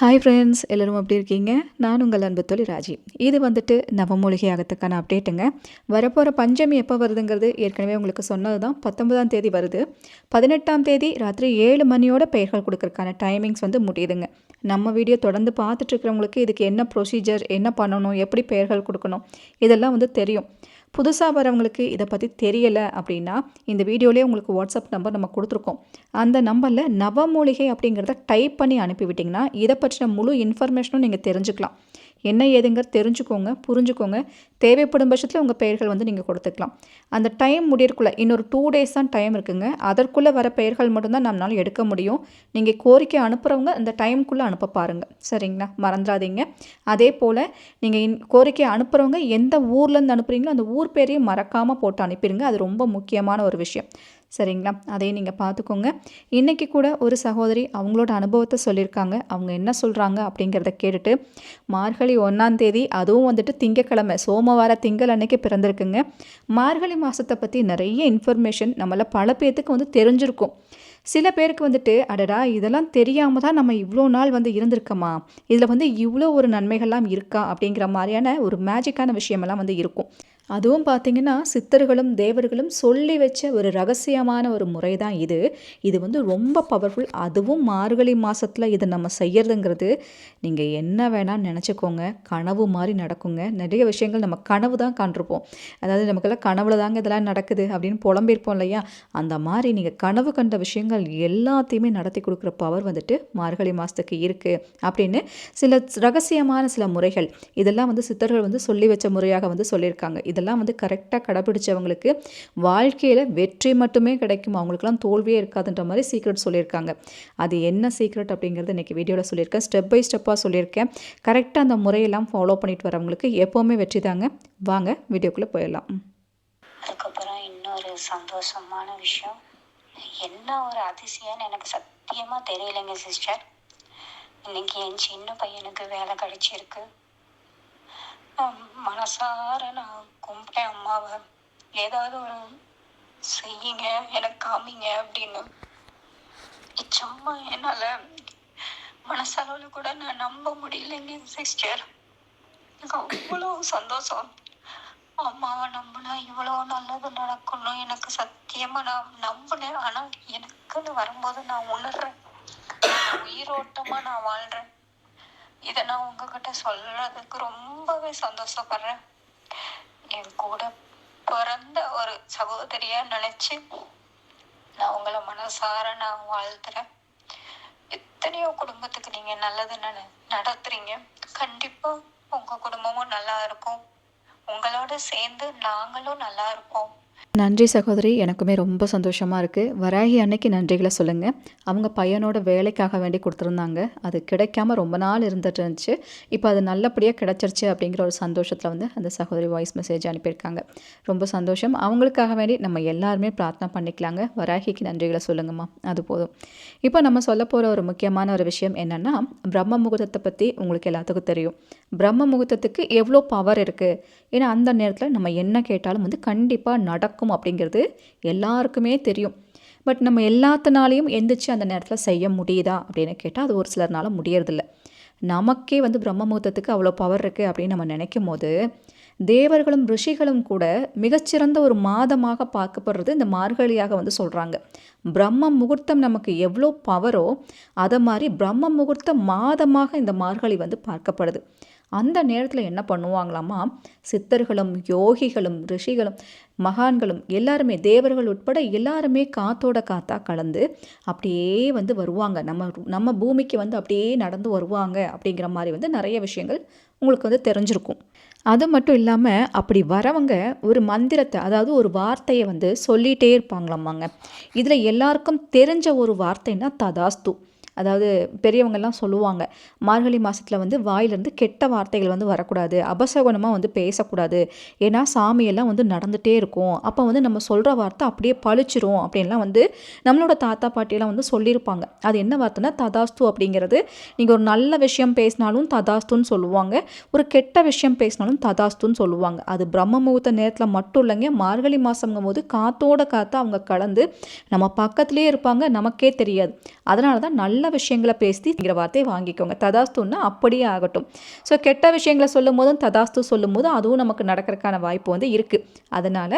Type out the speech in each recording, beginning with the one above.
Hi friends எல்லோரும் எப்படி இருக்கீங்க? நான் உங்கள் அன்பு தொழில் ராஜி. இது வந்துட்டு நவமூலிகை ஆகத்துக்கான அப்டேட்டுங்க வரப்போகிற பஞ்சமி எப்போ வருதுங்கிறது ஏற்கனவே உங்களுக்கு சொன்னது தான் பத்தொன்பதாம் தேதி வருது. பதினெட்டாம் தேதி ராத்திரி ஏழு மணியோட பெயர்கள் கொடுக்கறதுக்கான டைமிங்ஸ் வந்து முடியுதுங்க. நம்ம வீடியோ தொடர்ந்து பார்த்துட்ருக்கிறவங்களுக்கு இதுக்கு என்ன ப்ரொசீஜர் என்ன பண்ணணும் எப்படி பெயர்கள் கொடுக்கணும் இதெல்லாம் வந்து தெரியும். புதுசாக வரவங்களுக்கு இதை பற்றி தெரியலை அப்படின்னா இந்த வீடியோலேயே உங்களுக்கு வாட்ஸ்அப் நம்பர் நம்ம கொடுத்துருக்கோம். அந்த நம்பரில் நவமூலிகை அப்படிங்கிறத டைப் பண்ணி அனுப்பிவிட்டிங்கன்னா இதை பற்றின முழு இன்ஃபர்மேஷனும் நீங்கள் தெரிஞ்சுக்கலாம். என்ன ஏதுங்கிறது தெரிஞ்சுக்கோங்க புரிஞ்சுக்கோங்க. தேவைப்படும் பட்சத்தில் உங்கள் பெயர்கள் வந்து நீங்கள் கொடுத்துக்கலாம். அந்த டைம் முடியறக்குள்ளே இன்னொரு டூ டேஸ் தான் டைம் இருக்குங்க. அதற்குள்ளே வர பெயர்கள் மட்டும்தான் நம்மளால் எடுக்க முடியும். நீங்கள் கோரிக்கை அனுப்புகிறவங்க அந்த டைமுக்குள்ளே அனுப்ப பாருங்கள் சரிங்களா? மறந்துடாதீங்க. அதே போல் நீங்கள் இன் கோரிக்கை அனுப்புகிறவங்க எந்த ஊர்லேருந்து அனுப்புகிறீங்களோ அந்த ஊர் பேரையும் மறக்காமல் போட்டு அனுப்பிடுங்க. அது ரொம்ப முக்கியமான ஒரு விஷயம். சரிங்களா? அதையும் நீங்கள் பார்த்துக்கோங்க. இன்றைக்கி கூட ஒரு சகோதரி அவங்களோட அனுபவத்தை சொல்லியிருக்காங்க. அவங்க என்ன சொல்கிறாங்க அப்படிங்கிறத கேட்டுட்டு மார்கழி ஒன்றாந்தேதி அதுவும் வந்துட்டு திங்கக்கிழமை சோமவார திங்கள் அன்னைக்கு பிறந்திருக்குங்க. மார்கழி மாதத்தை பற்றி நிறைய இன்ஃபர்மேஷன் நம்மள பல பேர்த்துக்கு வந்து தெரிஞ்சிருக்கும். சில பேருக்கு வந்துட்டு அடடா இதெல்லாம் தெரியாமல் தான் நம்ம இவ்வளோ நாள் வந்து இருந்திருக்கோமா? இதில் வந்து இவ்வளோ ஒரு நன்மைகள்லாம் இருக்கா? அப்படிங்கிற மாதிரியான ஒரு மேஜிக்கான விஷயமெல்லாம் வந்து இருக்கும். அதுவும் பார்த்திங்கன்னா சித்தர்களும் தேவர்களும் சொல்லி வச்ச ஒரு ரகசியமான ஒரு முறை தான் இது. இது வந்து ரொம்ப பவர்ஃபுல் அதுவும் மார்கழி மாதத்தில் இதை நம்ம செய்யறதுங்கிறது. நீங்கள் என்ன வேணால் நினச்சிக்கோங்க. கனவு மாதிரி நடக்குங்க. நிறைய விஷயங்கள் நம்ம கனவு தான் கண்டிருப்போம் அதாவது நமக்கெல்லாம் கனவுல தாங்க இதெல்லாம் நடக்குது அப்படின்னு புலம்பியிருப்போம் இல்லையா? அந்த மாதிரி நீங்கள் கனவு கண்ட விஷயங்கள் எல்லாத்தையுமே நடத்தி கொடுக்குற பவர் வந்துட்டு மார்கழி மாதத்துக்கு இருக்குது அப்படின்னு சில ரகசியமான சில முறைகள். இதெல்லாம் வந்து சித்தர்கள் வந்து சொல்லி வச்ச முறையாக வந்து சொல்லியிருக்காங்க. இது இதெல்லாம் வந்து கரெக்டாக கடைபிடிச்சவங்களுக்கு வாழ்க்கையில் வெற்றி மட்டுமே கிடைக்கும்? அவங்களுக்குலாம் தோல்வியே இருக்காதுன்ற மாதிரி சீக்ரெட் சொல்லியிருக்காங்க. அது என்ன சீக்ரெட் அப்படிங்கிறது இன்றைக்கி வீடியோவில் சொல்லியிருக்கேன். ஸ்டெப் பை ஸ்டெப்பாக சொல்லியிருக்கேன். கரெக்டாக அந்த முறையெல்லாம் ஃபாலோ பண்ணிட்டு வரவங்களுக்கு எப்போவுமே வெற்றி தாங்க. வாங்க வீடியோக்குள்ளே போயிடலாம். அதுக்கப்புறம் இன்னொரு சந்தோஷமான விஷயம். என்ன ஒரு அதிசயம்னு எனக்கு சத்தியமாக தெரியலைங்க சிஸ்டர் இன்னைக்கு என் சின்ன பையனுக்கு வேலை கிடைச்சிருக்கு. மனசார நான் கும்பிட்டேன் அம்மாவை. ஏதாவது ஒரு செய்யுங்க எனக்கு காமிங்க அப்படின்னு. சும்மா என்னால் மனசளவில் கூட நான் நம்ப முடியலைங்க சிஸ்டர் எனக்கு அவ்வளோ சந்தோஷம். அம்மாவை நம்பினா இவ்வளோ நல்லது நடக்கணும். எனக்கு சத்தியமாக நான் நம்பினேன். ஆனால் எனக்குன்னு வரும்போது நான் உணர்றேன். உயிரோட்டமாக நான் வாழ்கிறேன் இதை நான் உங்ககிட்ட சொல்றதுக்கு ரொம்பவே சந்தோஷப்படுறேன். என் கூட பிறந்த ஒரு சகோதரியா நினைச்சு நான் உங்களை மனசார நான் வாழ்த்துறேன். எத்தனையோ குடும்பத்துக்கு நீங்க நல்லது நடத்துறீங்க. கண்டிப்பா உங்க குடும்பமும் நல்லா இருக்கும். உங்களோட சேர்ந்து நாங்களும் நல்லா இருப்போம். நன்றி சகோதரி எனக்குமே ரொம்ப சந்தோஷமாக இருக்குது வராகி அன்னைக்கு நன்றிகளை சொல்லுங்கள் அவங்க பையனோட வேலைக்காக வேண்டி கொடுத்துருந்தாங்க. அது கிடைக்காம ரொம்ப நாள் இருந்துட்டு இருந்துச்சு. இப்போ அது நல்லபடியாக கிடச்சிருச்சு அப்படிங்கிற ஒரு சந்தோஷத்தில் வந்து அந்த சகோதரி வாய்ஸ் மெசேஜ் அனுப்பியிருக்காங்க. ரொம்ப சந்தோஷம். அவங்களுக்காக வேண்டி நம்ம எல்லாருமே பிரார்த்தனை பண்ணிக்கலாங்க. வராகிக்கு நன்றிகளை சொல்லுங்கம்மா. அது போதும். இப்போ நம்ம சொல்ல போகிற ஒரு முக்கியமான ஒரு விஷயம் என்னென்னா பிரம்ம முகூர்த்தத்தை பற்றி உங்களுக்கு எல்லாத்துக்கும் தெரியும். பிரம்ம முகூர்த்தத்துக்கு எவ்வளோ பவர் இருக்குது ஏன்னா அந்த நேரத்தில் நம்ம என்ன கேட்டாலும் வந்து கண்டிப்பாக நடக்கும். அப்படிங்கிறது எல்லாருக்குமே தெரியும். பட் நம்ம எல்லாத்தினாலையும் எந்திரிச்சு அந்த நேரத்தில் செய்ய முடியுதா அப்படின்னு கேட்டால் அது ஒரு சிலர்னால முடியறதில்ல. நமக்கே வந்து பிரம்ம முகூர்த்தத்துக்கு அவ்வளோ பவர் இருக்குது அப்படின்னு நம்ம நினைக்கும் போது தேவர்களும் ரிஷிகளும் கூட மிகச்சிறந்த ஒரு மாதமாக பார்க்கப்படுறது இந்த மார்கழியாக வந்து சொல்கிறாங்க பிரம்ம முகூர்த்தம் நமக்கு எவ்வளோ பவரோ அதை மாதிரி பிரம்ம முகூர்த்த மாதமாக இந்த மார்கழி வந்து பார்க்கப்படுது. அந்த நேரத்தில் என்ன பண்ணுவாங்களாமா சித்தர்களும் யோகிகளும் ரிஷிகளும் மகான்களும் எல்லாருமே தேவர்கள் உட்பட எல்லாருமே காத்தோட காத்தாக கலந்து அப்படியே வந்து வருவாங்க. நம்ம நம்ம பூமிக்கு வந்து அப்படியே நடந்து வருவாங்க அப்படிங்கிற மாதிரி வந்து நிறைய விஷயங்கள் உங்களுக்கு வந்து தெரிஞ்சிருக்கும். அது மட்டும் இல்லாமல் அப்படி வரவங்க ஒரு மந்திரத்தை அதாவது ஒரு வார்த்தையை வந்து சொல்லிகிட்டே இருப்பாங்களாமாங்க இதில் எல்லாருக்கும் தெரிஞ்ச ஒரு வார்த்தைன்னா ததாஸ்து. அதாவது பெரியவங்கள்லாம் சொல்லுவாங்க மார்கழி மாதத்தில் வந்து வாயிலேருந்து கெட்ட வார்த்தைகள் வந்து வரக்கூடாது அபசகுணமாக வந்து பேசக்கூடாது. ஏன்னா சாமியெல்லாம் வந்து நடந்துகிட்டே இருக்கும். அப்போ வந்து நம்ம சொல்கிற வார்த்தை அப்படியே பழிச்சிரும் அப்படின்லாம் வந்து நம்மளோட தாத்தா பாட்டியெல்லாம் வந்து சொல்லியிருப்பாங்க. அது என்ன வார்த்தைனா ததாஸ்து அப்படிங்கிறது. நீங்கள் ஒரு நல்ல விஷயம் பேசினாலும் ததாஸ்துன்னு சொல்லுவாங்க. ஒரு கெட்ட விஷயம் பேசினாலும் ததாஸ்துன்னு சொல்லுவாங்க. அது பிரம்ம முகூர்த்த நேரத்தில் மட்டும் இல்லைங்க மார்கழி மாதங்கும் போது காத்தோட காத்தா அவங்க கலந்து நம்ம பக்கத்துலேயே இருப்பாங்க நமக்கே தெரியாது. அதனால தான் நல்ல விஷயங்களை பேசிங்கிற வார்த்தையை வாங்கிக்கோங்க. ததாஸ்துன்னா அப்படியே ஆகட்டும். ஸோ கெட்ட விஷயங்களை சொல்லும் போதும் ததாஸ்து சொல்லும் போதும் அதுவும் நமக்கு நடக்கிறதுக்கான வாய்ப்பு வந்து இருக்குது அதனால்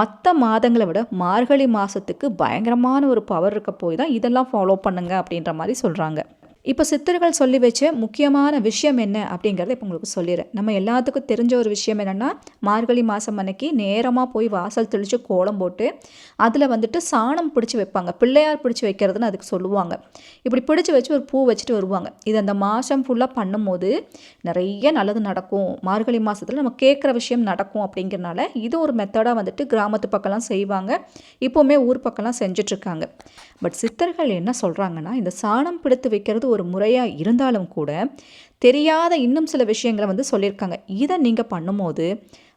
மற்ற மாதங்களை விட மார்கழி மாதத்துக்கு பயங்கரமான ஒரு பவர் இருக்க போய் தான் இதெல்லாம் ஃபாலோ பண்ணுங்க அப்படின்ற மாதிரி சொல்கிறாங்க இப்போ சித்தர்கள் சொல்லி வச்ச முக்கியமான விஷயம் என்ன அப்படிங்கிறத இப்போ உங்களுக்கு சொல்லிடுறேன். நம்ம எல்லாத்துக்கும் தெரிஞ்ச ஒரு விஷயம் என்னென்னா மார்கழி மாதம் அன்னைக்கு நேரமாக போய் வாசல் தெளித்து கோலம் போட்டு அதில் வந்துட்டு சாணம் பிடிச்சி வைப்பாங்க. பிள்ளையார் பிடிச்சி வைக்கிறதுன்னு அதுக்கு சொல்லுவாங்க. இப்படி பிடிச்சி வச்சு ஒரு பூ வச்சுட்டு வருவாங்க. இது அந்த மாதம் ஃபுல்லாக பண்ணும்போது நிறைய நல்லது நடக்கும். மார்கழி மாதத்தில் நம்ம கேட்குற விஷயம் நடக்கும் அப்படிங்கிறனால இது ஒரு மெத்தடாக வந்துட்டு கிராமத்து பக்கம்லாம் செய்வாங்க. இப்போவுமே ஊர் பக்கம்லாம் செஞ்சிட்ருக்காங்க பட் சித்தர்கள் என்ன சொல்கிறாங்கன்னா இந்த சாணம் பிடித்து வைக்கிறது ஒரு முறையாக இருந்தாலும் கூட தெரியாத இன்னும் சில விஷயங்களை வந்து சொல்லியிருக்காங்க. இதை நீங்கள் பண்ணும்போது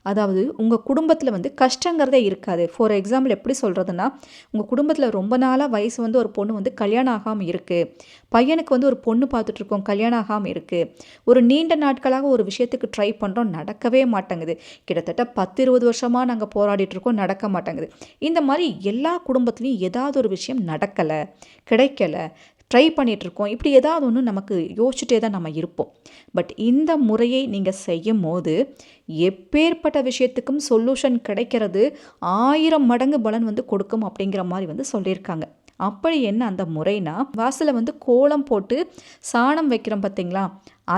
அதாவது உங்கள் குடும்பத்தில் வந்து கஷ்டங்கிறதே இருக்காது. ஃபார் எக்ஸாம்பிள் எப்படி சொல்கிறதுனா உங்கள் குடும்பத்தில் ரொம்ப நாளாக வயசு வந்து ஒரு பொண்ணு வந்து கல்யாணம் ஆகாமல் இருக்குது பையனுக்கு வந்து ஒரு பொண்ணு பார்த்துட்ருக்கோம் கல்யாணம் ஆகாமல் இருக்குது ஒரு நீண்ட நாட்களாக ஒரு விஷயத்துக்கு ட்ரை பண்ணுறோம் நடக்கவே மாட்டேங்குது. கிட்டத்தட்ட பத்து இருபது வருஷமாக நாங்கள் போராடிட்டுருக்கோம் நடக்க மாட்டேங்குது. இந்த மாதிரி எல்லா குடும்பத்துலேயும் ஏதாவது ஒரு விஷயம் நடக்கலை கிடைக்கல. ட்ரை பண்ணிகிட்ருக்கோம் இப்படி ஏதாவது ஒன்று நமக்கு யோசிச்சுட்டே தான் நம்ம இருப்போம். பட் இந்த முறையை நீங்கள் செய்யும் போது எப்பேற்பட்ட விஷயத்துக்கும் சொல்யூஷன் கிடைக்கிறது. ஆயிரம் மடங்கு பலன் வந்து கொடுக்கும் அப்படிங்கிற மாதிரி வந்து சொல்லியிருக்காங்க. அப்படி என்ன அந்த முறைனா வாசலில் வந்து கோலம் போட்டு சாணம் வைக்கிறோம் பார்த்தீங்களா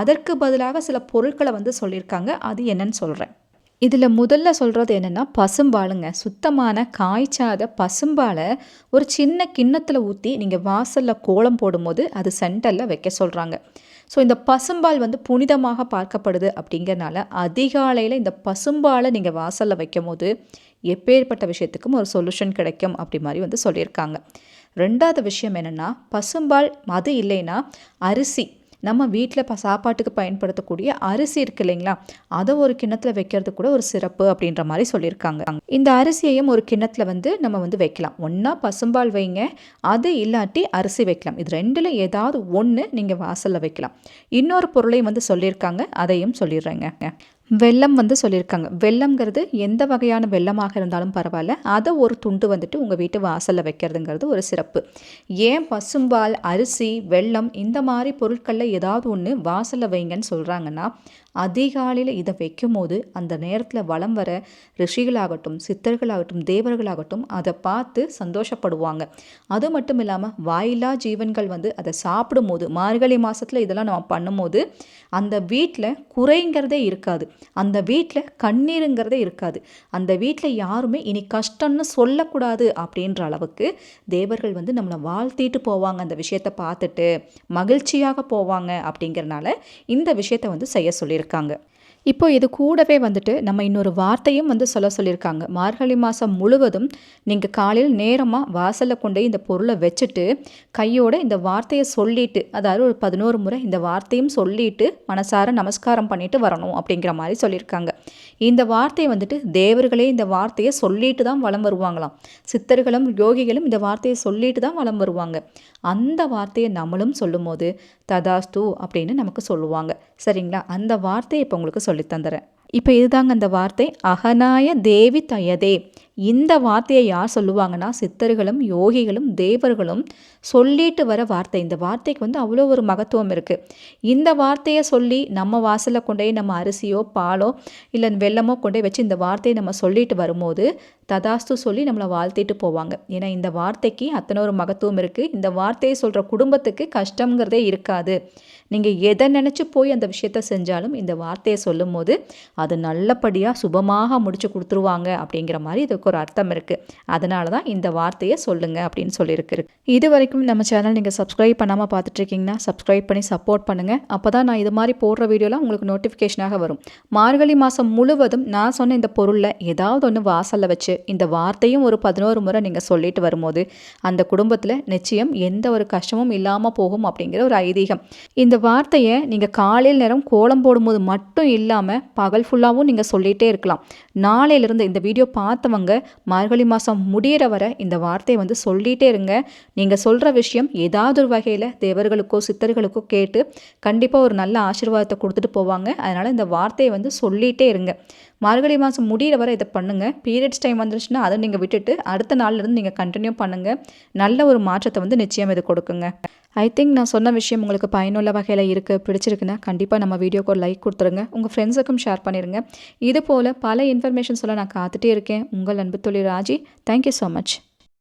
அதற்கு பதிலாக சில பொருட்களை வந்து சொல்லியிருக்காங்க. அது என்னன்னு சொல்கிறேன் இதில் முதல்ல சொல்கிறது என்னென்னா பசும்பாலுங்க சுத்தமான காய்ச்சாத பசும்பாலை ஒரு சின்ன கிண்ணத்தில் ஊற்றி நீங்கள் வாசலில் கோலம் போடும்போது அது சென்டரில் வைக்க சொல்கிறாங்க. ஸோ இந்த பசும்பால் வந்து புனிதமாக பார்க்கப்படுது அப்படிங்கிறனால அதிகாலையில் இந்த பசும்பாலை நீங்கள் வாசலில் வைக்கும் போது எப்பேற்பட்ட விஷயத்துக்கும் ஒரு சொல்யூஷன் கிடைக்கும் அப்படி மாதிரி வந்து சொல்லியிருக்காங்க. ரெண்டாவது விஷயம் என்னென்னா பசும்பால் அது இல்லைன்னா அரிசி நம்ம வீட்டில் இப்போ சாப்பாட்டுக்கு பயன்படுத்தக்கூடிய அரிசி இருக்கு இல்லைங்களா? அதை ஒரு கிண்ணத்தில் வைக்கிறது கூட ஒரு சிறப்பு அப்படின்ற மாதிரி சொல்லியிருக்காங்க. இந்த அரிசியையும் ஒரு கிண்ணத்தில் வந்து நம்ம வந்து வைக்கலாம். ஒன்றா பசும்பால் வைங்க. அது இல்லாட்டி அரிசி வைக்கலாம். இது ரெண்டில் ஏதாவது ஒன்று நீங்கள் வாசலில் வைக்கலாம். இன்னொரு பொருளையும் வந்து சொல்லியிருக்காங்க. அதையும் சொல்லிடுறேங்க. வெல்லம் வந்து சொல்லியிருக்காங்க. வெள்ளம்ங்கிறது எந்த வகையான வெள்ளமாக இருந்தாலும் பரவாயில்ல. அதை ஒரு துண்டு வந்துட்டு உங்கள் வீட்டு வாசலில் வைக்கிறதுங்கிறது ஒரு சிறப்பு. ஏன் பசும்பால் அரிசி வெல்லம் இந்த மாதிரி பொருட்களில் ஏதாவது ஒன்று வாசலில் வைங்கன்னு சொல்கிறாங்கன்னா அதிகாலையில் இதை வைக்கும் போது அந்த நேரத்தில் வளம் வர ரிஷிகளாகட்டும் சித்தர்களாகட்டும் தேவர்களாகட்டும் அதை பார்த்து சந்தோஷப்படுவாங்க. அது மட்டும் இல்லாமல் வாயிலா ஜீவன்கள் வந்து அதை சாப்பிடும்போது மார்கழி மாதத்தில் இதெல்லாம் நம்ம பண்ணும்போது அந்த வீட்டில் குறைங்கிறதே இருக்காது. அந்த வீட்டில் கண்ணீருங்கிறதே இருக்காது. அந்த வீட்டில் யாருமே இனி கஷ்டம்னு சொல்லக்கூடாது அப்படின்ற அளவுக்கு தேவர்கள் வந்து நம்மளை வாழ்த்திட்டு போவாங்க. அந்த விஷயத்தை பார்த்துட்டு மகிழ்ச்சியாக போவாங்க அப்படிங்கிறனால இந்த விஷயத்தை வந்து செய்ய சொல்லியிருக்காங்க இருக்காங்க. இப்போ இது கூடவே வந்துட்டு நம்ம இன்னொரு வார்த்தையும் வந்து சொல்ல சொல்லியிருக்காங்க. மார்கழி மாதம் முழுவதும் நீங்கள் காலையில் நேரமாக வாசலில் கொண்டு இந்த பொருளை வச்சுட்டு கையோட இந்த வார்த்தையை சொல்லிட்டு அதாவது ஒரு பதினோரு முறை இந்த வார்த்தையும் சொல்லிட்டு மனசார நமஸ்காரம் பண்ணிட்டு வரணும் அப்படிங்கிற மாதிரி சொல்லியிருக்காங்க. இந்த வார்த்தையை வந்துட்டு தேவர்களே இந்த வார்த்தையை சொல்லிட்டு தான் வலம் வருவாங்களாம். சித்தர்களும் யோகிகளும் இந்த வார்த்தையை சொல்லிட்டு தான் வலம் வருவாங்க. அந்த வார்த்தையை நம்மளும் சொல்லும்போது ததாஸ்து அப்படின்னு நமக்கு சொல்லுவாங்க. சரிங்களா? அந்த வார்த்தையை இப்போ உங்களுக்கு சொல்லித் தந்துடுறேன் இப்போ இதுதாங்க அந்த வார்த்தை. அகநாய தேவி தயதே. இந்த வார்த்தையை யார் சொல்லுவாங்கன்னா சித்தர்களும் யோகிகளும் தேவர்களும் சொல்லிட்டு வர வார்த்தை. இந்த வார்த்தைக்கு வந்து அவ்வளோ ஒரு மகத்துவம் இருக்குது இந்த வார்த்தையை சொல்லி நம்ம வாசலில் கொண்டு போய் நம்ம அரிசியோ பாலோ இல்லை வெள்ளமோ கொண்டு போய் வச்சு இந்த வார்த்தையை நம்ம சொல்லிட்டு வரும்போது ததாஸ்து சொல்லி நம்மளை வாழ்த்திட்டு போவாங்க. ஏன்னா இந்த வார்த்தைக்கு அத்தனை ஒரு மகத்துவம் இருக்குது இந்த வார்த்தையை சொல்கிற குடும்பத்துக்கு கஷ்டங்கிறதே இருக்காது. நீங்கள் எதை நினச்சி போய் அந்த விஷயத்த செஞ்சாலும் இந்த வார்த்தையை சொல்லும் போது அது நல்லபடியாக சுபமாக முடிச்சு கொடுத்துருவாங்க அப்படிங்கிற மாதிரி இதுக்கு ஒரு அர்த்தம் இருக்குது அதனால தான் இந்த வார்த்தையை சொல்லுங்கள் அப்படின்னு சொல்லியிருக்கு இது வரைக்கும் நம்ம சேனல் நீங்கள் சப்ஸ்கிரைப் பண்ணாமல் பார்த்துட்ருக்கீங்கன்னா சப்ஸ்கிரைப் பண்ணி சப்போர்ட் பண்ணுங்கள் அப்போ தான் நான் இது மாதிரி போடுற வீடியோலாம் உங்களுக்கு நோட்டிஃபிகேஷனாக வரும். மார்கழி மாதம் முழுவதும் நான் சொன்ன இந்த பொருளில் ஏதாவது ஒன்று வாசலில் வச்சு இந்த வார்த்தையும் ஒரு பதினோரு முறை நீங்கள் சொல்லிட்டு வரும்போது அந்த குடும்பத்தில் நிச்சயம் எந்த ஒரு கஷ்டமும் இல்லாமல் போகும் அப்படிங்கிற ஒரு ஐதீகம். இந்த வார்த்தையை நீங்கள் காலையில் நேரம் கோலம் போடும்போது மட்டும் இல்லாமல் பகல் ஃபுல்லாகவும் நீங்கள் சொல்லிகிட்டே இருக்கலாம். நாளையிலிருந்து இந்த வீடியோ பார்த்தவங்க மார்கழி மாதம் முடியிற வரை இந்த வார்த்தையை வந்து சொல்லிகிட்டே இருங்க. நீங்கள் சொல்கிற விஷயம் ஏதாவது ஒரு வகையில் தேவர்களுக்கோ சித்தர்களுக்கோ கேட்டு கண்டிப்பாக ஒரு நல்ல ஆசீர்வாதத்தை கொடுத்துட்டு போவாங்க. அதனால் இந்த வார்த்தையை வந்து சொல்லிகிட்டே இருங்க. மார்கழி மாதம் முடியிற வரை இதை பண்ணுங்கள் பீரியட்ஸ் டைம் வந்துருச்சுன்னா அதை நீங்கள் விட்டுட்டு அடுத்த நாள்லேருந்து நீங்கள் கண்டினியூ பண்ணுங்கள் நல்ல ஒரு மாற்றத்தை வந்து நிச்சயம் இது கொடுக்குங்க. ஐ திங்க் நான் சொன்ன விஷயம் உங்களுக்கு பயனுள்ள வகையில் இருக்குது பிடிச்சிருக்குன்னா கண்டிப்பாக நம்ம வீடியோக்கு ஒரு லைக் கொடுத்துருங்க. உங்கள் ஃப்ரெண்ட்ஸுக்கும் ஷேர் பண்ணிடுங்க இது போல் பல இன்ஃபர்மேஷன் சொல்ல நான் காத்துட்டே இருக்கேன். உங்கள் அன்பு தொழில் ராஜி தேங்க்யூ ஸோ மச்